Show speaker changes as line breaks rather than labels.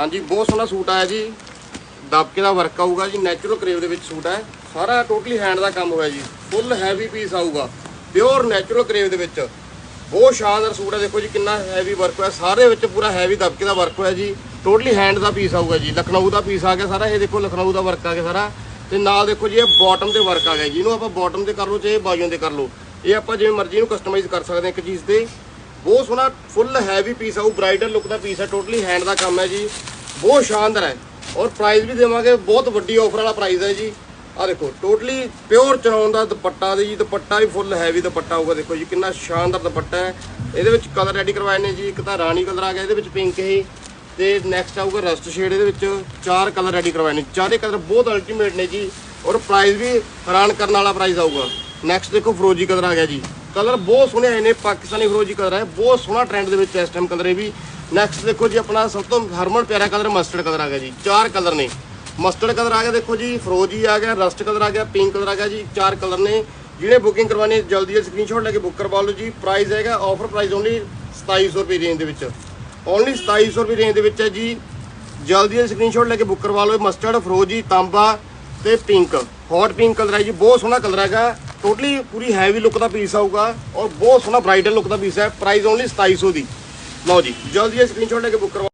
ਹਾਂਜੀ, ਬਹੁਤ ਸੋਹਣਾ ਸੂਟ ਆਇਆ ਜੀ। ਦਬਕੇ ਦਾ ਵਰਕ ਆਊਗਾ ਜੀ ਨੈਚੁਰਲ ਕਰੇਵ ਦੇ ਵਿੱਚ ਸੂਟ ਹੈ। ਸਾਰਾ ਟੋਟਲੀ ਹੈਂਡ ਦਾ ਕੰਮ ਹੋਇਆ ਜੀ। ਫੁੱਲ ਹੈਵੀ ਪੀਸ ਆਊਗਾ। ਪਿਓਰ ਨੈਚੁਰਲ ਕਰੇਵ ਦੇ ਵਿੱਚ। ਬਹੁਤ ਸ਼ਾਨਦਾਰ ਸੂਟ ਹੈ, ਦੇਖੋ ਜੀ, ਕਿੰਨਾ ਹੈਵੀ ਵਰਕ ਹੋਇਆ। ਸਾਰੇ ਵਿੱਚ ਪੂਰਾ ਹੈਵੀ ਦਬਕੇ ਦਾ ਵਰਕ ਹੋਇਆ ਜੀ। ਟੋਟਲੀ ਹੈਂਡ ਦਾ ਪੀਸ ਆਊਗਾ ਜੀ। ਲਖਨਊ ਦਾ ਪੀਸ ਆ ਗਿਆ ਸਾਰਾ। ਇਹ ਦੇਖੋ ਲਖਨਊ ਦਾ ਵਰਕ ਆ ਗਿਆ ਸਾਰਾ। ਤੇ ਨਾਲ ਦੇਖੋ ਜੀ, ਇਹ ਬਾਟਮ ਤੇ ਵਰਕ ਆ ਗਿਆ ਜੀ। ਇਹਨੂੰ ਆਪਾਂ ਬਾਟਮ ਤੇ ਕਰ ਲਓ, ਚਾਹੇ ਬਾਜੂਆਂ ਤੇ ਕਰ ਲਓ। ਇਹ ਆਪਾਂ ਜਿਵੇਂ ਮਰਜ਼ੀ ਨੂੰ ਕਸਟਮਾਈਜ਼ ਕਰ ਸਕਦੇ ਹਾਂ ਇੱਕ ਚੀਜ਼ ਤੇ। ਬਹੁਤ ਸੋਹਣਾ ਫੁੱਲ ਹੈਵੀ ਪੀਸ ਆਊ ਬ੍ਰਾਈਡਲ ਲੁੱਕ ਦਾ ਪੀਸ ਹੈ ਟੋਟਲੀ ਹੈਂਡ ਦਾ ਕੰਮ ਹੈ ਜੀ। ਬਹੁਤ ਸ਼ਾਨਦਾਰ ਹੈ। ਔਰ ਪ੍ਰਾਈਸ ਵੀ ਦੇਵਾਂਗੇ, ਬਹੁਤ ਵੱਡੀ ਆਫਰ ਵਾਲਾ ਪ੍ਰਾਈਸ ਹੈ ਜੀ। ਆ ਦੇਖੋ ਟੋਟਲੀ ਪਿਓਰ ਚਨੌਨ ਦਾ ਦੁਪੱਟਾ ਦੇ ਜੀ, ਦੁਪੱਟਾ ਵੀ ਫੁੱਲ ਹੈਵੀ ਦੁਪੱਟਾ ਆਊਗਾ ਦੇਖੋ ਜੀ, ਕਿੰਨਾ ਸ਼ਾਨਦਾਰ ਦੁਪੱਟਾ ਹੈ। ਇਹਦੇ ਵਿੱਚ ਕਲਰ ਰੈਡੀ ਕਰਵਾਏ ਨੇ ਜੀ, ਇੱਕ ਤਾਂ ਰਾਣੀ ਕਲਰ ਆ ਗਿਆ, ਇਹਦੇ ਵਿੱਚ ਪਿੰਕ ਹੀ ਤੇ ਨੈਕਸਟ ਆਊਗਾ ਰਸਟ ਸ਼ੇਡ ਇਹਦੇ ਵਿੱਚ, ਚਾਰ ਕਲਰ ਰੈਡੀ ਕਰਵਾਏ ਨੇ। ਚਾਰੇ ਕਲਰ ਬਹੁਤ ਅਲਟੀਮੇਟ ਨੇ ਜੀ। ਔਰ ਪ੍ਰਾਈਸ ਵੀ ਹੈਰਾਨ ਕਰਨ ਵਾਲਾ ਪ੍ਰਾਈਸ ਆਊਗਾ। ਨੈਕਸਟ ਦੇਖੋ ਫਰੋਜੀ ਕਲਰ ਆ ਗਿਆ ਜੀ। ਕਲਰ ਬਹੁਤ ਸੋਹਣੇ ਆਏ ਨੇ ਪਾਕਿਸਤਾਨੀ ਫਰੋਜੀ ਕਲਰ ਹੈ ਬਹੁਤ ਸੋਹਣਾ ਟ੍ਰੈਂਡ ਦੇ ਵਿੱਚ ਇਸ ਟਾਈਮ ਕਲਰ ਇਹ ਵੀ। ਨੈਕਸਟ ਦੇਖੋ ਜੀ ਆਪਣਾ ਸਭ ਤੋਂ ਹਰਮਨ ਪਿਆਰਾ ਕਲਰ ਮਸਟਰਡ ਕਲਰ ਆ ਗਿਆ ਜੀ ਚਾਰ ਕਲਰ ਨੇ। ਮਸਟਰਡ ਕਲਰ ਆ ਗਿਆ ਦੇਖੋ ਜੀ ਫਰੋਜੀ ਆ ਗਿਆ ਰਸਟ ਕਲਰ ਆ ਗਿਆ ਪਿੰਕ ਕਲਰ ਆ ਗਿਆ ਜੀ ਚਾਰ ਕਲਰ ਨੇ। ਜਿਹੜੇ ਬੁਕਿੰਗ ਕਰਵਾਉਣੀ ਹੈ, ਜਲਦੀ ਜਲਦੀ ਸਕਰੀਨਸ਼ਾਟ ਲੈ ਕੇ ਬੁੱਕ ਕਰਵਾ ਲਓ ਜੀ। ਪ੍ਰਾਈਸ ਹੈਗਾ ਆਫਰ ਪ੍ਰਾਈਸ ਓਨਲੀ 2700 ਰੁਪਏ ਰੇਂਜ ਦੇ ਵਿੱਚ। ਓਨਲੀ 2700 ਰੁਪਏ ਰੇਂਜ ਦੇ ਵਿੱਚ ਹੈ ਜੀ। ਜਲਦੀ ਜਲਦੀ ਸਕਰੀਨਸ਼ਾਟ ਲੈ ਕੇ ਬੁੱਕ ਕਰਵਾ ਲਓ ਮਸਟਰਡ ਫਰੋਜੀ ਤਾਂਬਾ ਤੇ ਪਿੰਕ ਹੌਟ ਪਿੰਕ ਕਲਰ ਹੈ ਜੀ ਬਹੁਤ ਸੋਹਣਾ ਕਲਰ ਹੈਗਾ। ਟੋਟਲੀ ਪੂਰੀ ਹੈਵੀ ਲੁੱਕ ਦਾ ਪੀਸ ਆਊਗਾ ਔਰ ਬਹੁਤ ਸੋਹਣਾ ਬ੍ਰਾਈਡਲ ਲੁੱਕ ਦਾ ਪੀਸ ਹੈ। ਪ੍ਰਾਈਸ ਓਨਲੀ 2700 ਦੀ। ਲਓ ਜੀ, ਜਲਦੀ ਜਲਦੀ ਸਕਰੀਨਸ਼ਾਟ ਲੈ ਕੇ ਬੁੱਕ ਕਰਵਾ